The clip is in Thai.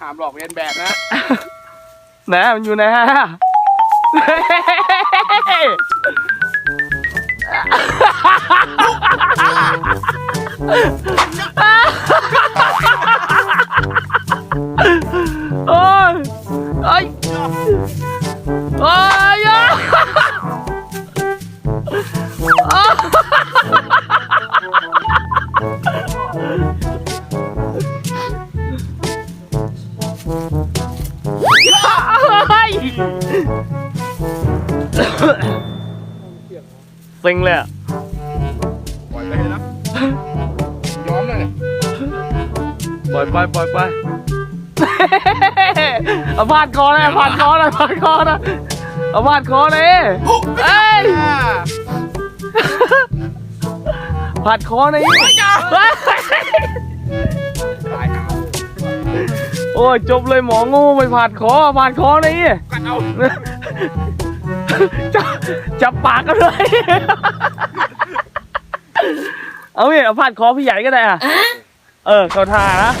ห้ามหลอกเลียนแบบนะไหนมันอยู่ไหนฮะโอ้ยโอ้ยโอ้ย เฮ้ยเซ็งเลยอะปล่อยไปเลยนะยอมเลยเนี่ยปล่อยไปปล่อยไปเอาพาดคอเลยเอาพาดคอเลยพาดคอนะเอาพาดคอเลยเอ้ยอ่าพาดคอเลยอย่ โอ้ยจบเลยหมองูไปพาดคอพาดคอเลยกัดเอาจับจับปากกันเลย เอาพี่เอาพาดคอพี่ใหญ่ก็ได้อะเออเขาทานะ